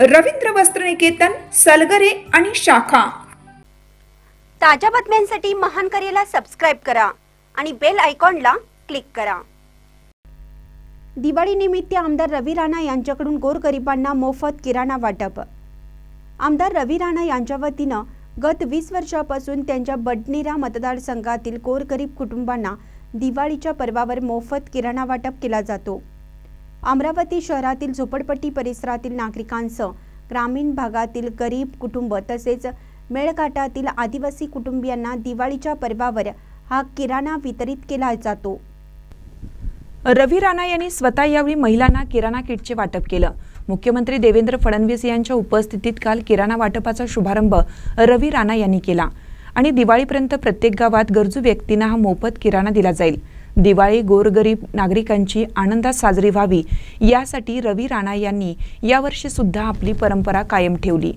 रवींद्र वस्त्रनिकेतन सलगरे आणि शाखा. ताज्या बातम्यांसाठी महान करेला सबस्क्राईब करा आणि बेल आयकॉनला क्लिक करा. दिवाळीनिमित्त आमदार रवी राणा यांच्याकडून गोरगरिबांना मोफत किराणा वाटप. आमदार रवी राणा यांच्या वतीनं गत वीस वर्षापासून त्यांच्या बडनेरा मतदारसंघातील गोरगरीब कुटुंबांना दिवाळीच्या पर्वावर मोफत किराणा वाटप केला जातो. अमरावती शहरातील झोपडपट्टी परिसरातील नागरिकांसह ग्रामीण भागातील गरीब कुटुंब तसेच मेळघाटातील आदिवासी कुटुंबियांना दिवाळीच्या पर्वावर हा किराणा वितरित केला जातो. रवी राणा यांनी स्वतः यावेळी महिलांना किराणा किटचे वाटप केलं. मुख्यमंत्री देवेंद्र फडणवीस यांच्या उपस्थितीत काल किराणा वाटपाचा शुभारंभ रवी राणा यांनी केला आणि दिवाळीपर्यंत प्रत्येक गावात गरजू व्यक्तींना हा मोफत किराणा दिला जाईल. दिवाळी गोरगरीब नागरिकांची आनंदात साजरी व्हावी यासाठी रवी राणा यांनी यावर्षीसुद्धा आपली परंपरा कायम ठेवली.